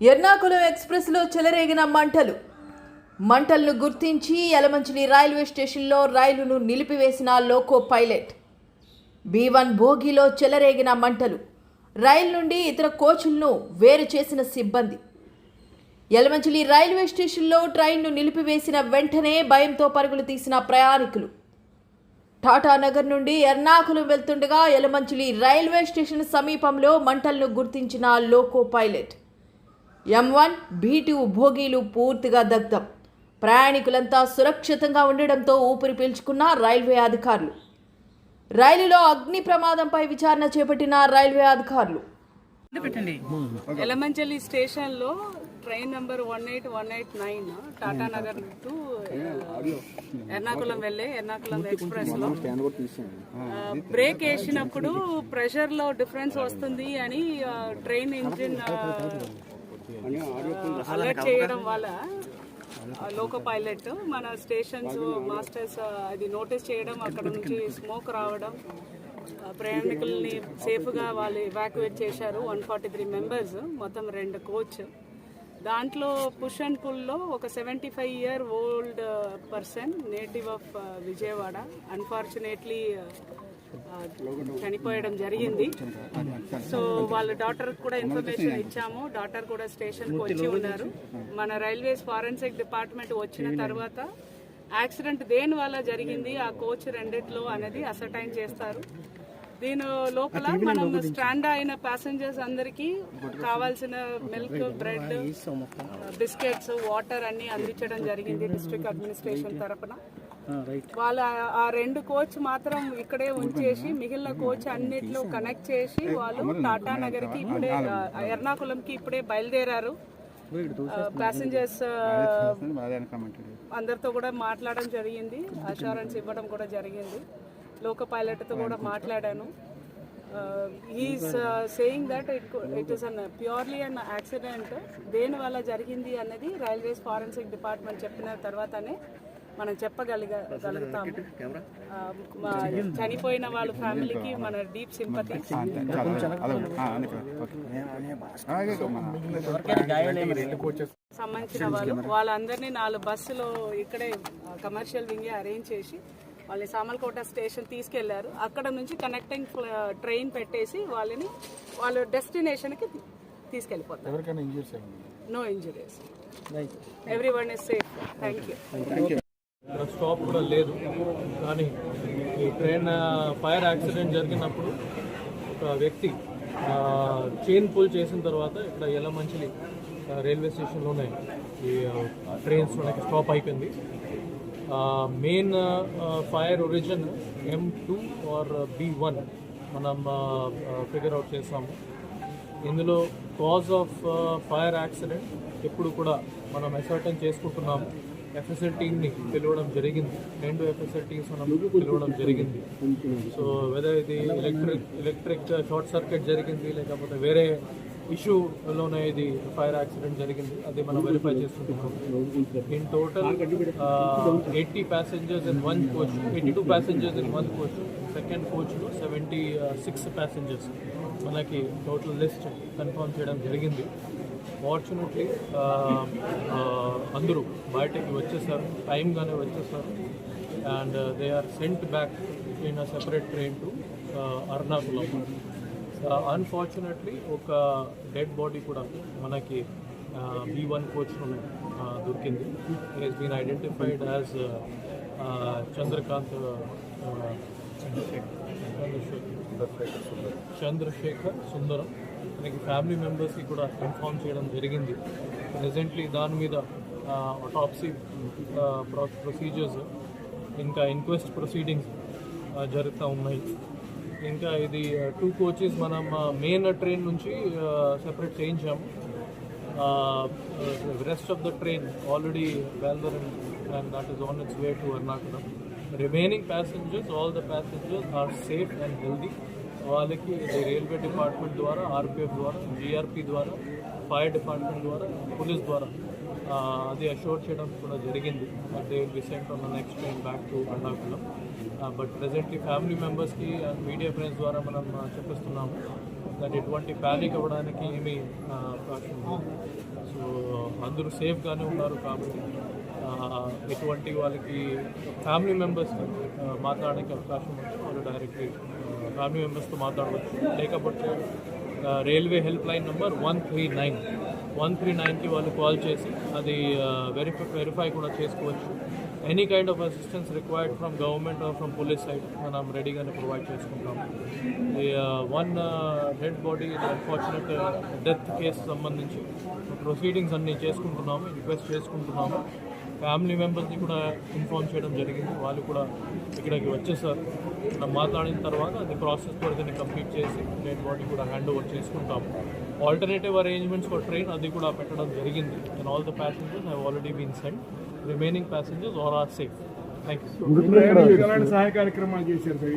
ఎర్నాకుళం ఎక్స్ప్రెస్లో చెలరేగిన మంటలు. మంటలను గుర్తించి యలమంచిలి రైల్వే స్టేషన్లో రైలును నిలిపివేసిన లోకో పైలట్. బి వన్ భోగిలో చెలరేగిన మంటలు. రైలు నుండి ఇతర కోచులను వేరు చేసిన సిబ్బంది. యలమంచిలి రైల్వే స్టేషన్లో ట్రైన్ను నిలిపివేసిన వెంటనే భయంతో పరుగులు తీసిన ప్రయాణికులు. టాటా నగర్ నుండి ఎర్నాకుళం వెళ్తుండగా యలమంచిలి రైల్వే స్టేషన్ సమీపంలో మంటలను గుర్తించిన loco pilot. M one B two భోగీలు పూర్తిగా దగ్ధం. ప్రయాణికులంతా సురక్షితంగా ఉండడంతో ఊపిరి పీల్చుకున్న రైల్వే అధికారులు. రైలులో అగ్ని ప్రమాదంపై విచారణ చేపట్టిన రైల్వే అధికారులు. ఎలమంచలి స్టేషన్లో train number one eight one eight nine Tata Nagar to Ernakulam వెళ్ళే ఎర్నాకుళం ఎక్స్ప్రెస్లో బ్రేక్ వేసినప్పుడు ప్రెషర్లో డిఫరెన్స్ వస్తుంది అని ఆ, ట్రైన్ ఇంజిన్ అలర్ట్ చేయడం వల్ల లోకో పైలట్ మన స్టేషన్స్ మాస్టర్స్ అది నోటీస్ చేయడం అక్కడ నుంచి స్మోక్ రావడం ప్రయాణికుల్ని సేఫ్గా వాళ్ళు ఎవాక్యుయేట్ చేశారు. వన్ ఫార్టీ త్రీ మెంబర్స్ మొత్తం రెండు కోచ్. దాంట్లో పుష్ అండ్ పుల్లో ఒక seventy five year old person native of Vijayawada. Unfortunately చనిపోయడం జరిగింది. సో వాళ్ళ డాటర్ కూడా ఇన్ఫర్మేషన్ ఇచ్చాము. డాటర్ కూడా స్టేషన్కి వచ్చి ఉన్నారు. మన రైల్వేస్ ఫారెన్సిక్ డిపార్ట్మెంట్ వచ్చిన తర్వాత యాక్సిడెంట్ దేని వల్ల జరిగింది ఆ కోచ్ రెండిట్లో అనేది అసర్టైన్ చేస్తారు. దీని లోపల మనం స్టాండ్ అయిన ప్యాసింజర్స్ అందరికీ కావాల్సిన మిల్క్ బ్రెడ్ బిస్కెట్స్ వాటర్ అన్ని అందించడం జరిగింది డిస్ట్రిక్ట్ అడ్మినిస్ట్రేషన్ తరపున. వాళ్ళ ఆ రెండు కోచ్ మాత్రం ఇక్కడే ఉంచేసి మిగిలిన కోచ్ అన్నిట్లో కనెక్ట్ చేసి వాళ్ళు టాటా నగర్కి ఇప్పుడే ఎర్నాకుళంకి ఇప్పుడే బయలుదేరారు. ప్యాసింజర్స్ అందరితో కూడా మాట్లాడడం జరిగింది. అష్యూరెన్స్ ఇవ్వడం కూడా జరిగింది. లోక పైలట్తో కూడా మాట్లాడాను. Is saying that it it is an purely an accident దేని వల్ల జరిగింది అన్నది రైల్వేస్ ఫారెన్సిక్ డిపార్ట్మెంట్ చెప్పిన తర్వాతనే మనం చెప్పగలిగలుగుతాము చనిపోయిన వాళ్ళ ఫ్యామిలీకి మన డీప్ సింపతి. సంబంధించిన వాళ్ళు వాళ్ళందరినీ నాలుగు బస్సులో ఇక్కడే కమర్షియల్ వింగే అరేంజ్ చేసి వాళ్ళని సామల్కోట స్టేషన్ తీసుకెళ్ళారు. అక్కడ నుంచి కనెక్టింగ్ ట్రైన్ పెట్టేసి వాళ్ళని వాళ్ళ డెస్టినేషన్కి తీసుకెళ్ళిపోతారు. No injuries. Everyone is safe thank you stop కూడా లేదు. కానీ ఈ ట్రైన్ ఫైర్ యాక్సిడెంట్ జరిగినప్పుడు ఒక వ్యక్తి చైన్ పుల్ చేసిన తర్వాత ఇక్కడ ఎల్లమంచిలి రైల్వే స్టేషన్లోనే ఈ ట్రైన్స్ మనకి స్టాప్ అయిపోయింది. Main fire origin M two R B one మనం ఫిగర్ అవుట్ చేసాము. ఇందులో కాజ్ ఆఫ్ ఫైర్ యాక్సిడెంట్ ఎప్పుడు కూడా మనం ఎసర్టైన్ చేసుకుంటున్నాము. ఎఫ్ఎస్ఎల్ టీమ్ని పిలవడం జరిగింది. రెండు ఎఫ్ఎస్ఎల్ టీమ్స్ మనం పిలవడం జరిగింది. సో వెదర్ ఇది ఎలక్ట్రిక్ ఎలక్ట్రిక్ షార్ట్ సర్క్యూట్ జరిగింది లేకపోతే వేరే ఇష్యూలోనే ఇది ఫైర్ యాక్సిడెంట్ జరిగింది. అది మనం వెరిఫై చేసుకుంటున్నాం. In total eighty passengers in one coach eighty two passengers in one coach second కోచ్లో seventy six passengers మనకి టోటల్ లిస్ట్ కన్ఫర్మ్ చేయడం జరిగింది. ఫార్చునేట్లీ అందరూ బయటకి వచ్చేసారు. టైంగానే వచ్చేసారు. And they are sent back in a separate train to Ernakulam unfortunately ఒక dead body కూడా మనకి బీ వన్ కోచ్లోనే దొరికింది. Is been identified as Chandrakant Chandrashekhar Sundaram మనకి ఫ్యామిలీ మెంబర్స్కి కూడా ఇన్ఫార్మ్ చేయడం జరిగింది. ప్రజెంట్లీ దాని మీద అటాప్సీ ప్రొసీజర్స్ ఇంకా ఇంక్వెస్ట్ ప్రొసీడింగ్స్ జరుగుతూ ఉన్నాయి. ఇంకా ఇది టూ కోచెస్ మనం మెయిన్ ట్రైన్ నుంచి సెపరేట్ చేయించాము. Rest of the train already వెల్దర్ and that is on its way to Ernakulam remaining passengers all the passengers are safe and healthy వాళ్ళకి railway department ద్వారా RPF ద్వారా జిఆర్పి ద్వారా fire department ద్వారా police ద్వారా అది assure చేయడం కూడా జరిగింది. They will be sent on next time back to Bandakulam but presently family మెంబర్స్కి మీడియా ఫ్రెండ్స్ ద్వారా మనం చెప్పిస్తున్నాము దాన్ని ఎటువంటి ప్యానిక్ అవ్వడానికి ఏమీ అవకాశం సో అందరూ సేఫ్గానే ఉన్నారు కాబట్టి ఎటువంటి వాళ్ళకి ఫ్యామిలీ మెంబర్స్ మాట్లాడడానికి అవకాశం ఉంటే వాళ్ళు డైరెక్ట్లీ ఫ్యామిలీ మెంబర్స్తో మాట్లాడవచ్చు. లేకపోతే railway help line number one three nine. One three నైన్కి వాళ్ళు కాల్ చేసి అది వెరిఫై వెరిఫై కూడా చేసుకోవచ్చు. Any kind of assistance required from government or from police side మనం రెడీగానే ప్రొవైడ్ చేసుకుంటాం one dead body unfortunate death case సంబంధించి ప్రొసీడింగ్స్ అన్నీ చేసుకుంటున్నాము రిక్వెస్ట్ చేసుకుంటున్నాము. ఫ్యామిలీ మెంబర్స్ని కూడా ఇన్ఫార్మ్ చేయడం జరిగింది. వాళ్ళు కూడా ఇక్కడికి వచ్చేసారు. మనం మాట్లాడిన తర్వాత అది ప్రాసెస్ వరకు కంప్లీట్ చేసి డెడ్ బాడీ కూడా హ్యాండ్ ఓవర్ చేసుకుంటాము. ఆల్టర్నేటివ్ అరేంజ్మెంట్స్ ఫర్ ట్రైన్ అది కూడా పెట్టడం జరిగింది. And all the passengers have already been send remaining passengers are are safe thank you సహాయ కార్యక్రమాలు చేశారు సార్?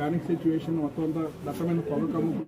ప్యానిక్ సిచ్యువేషన్ మొత్తం అంతా దట్టమైన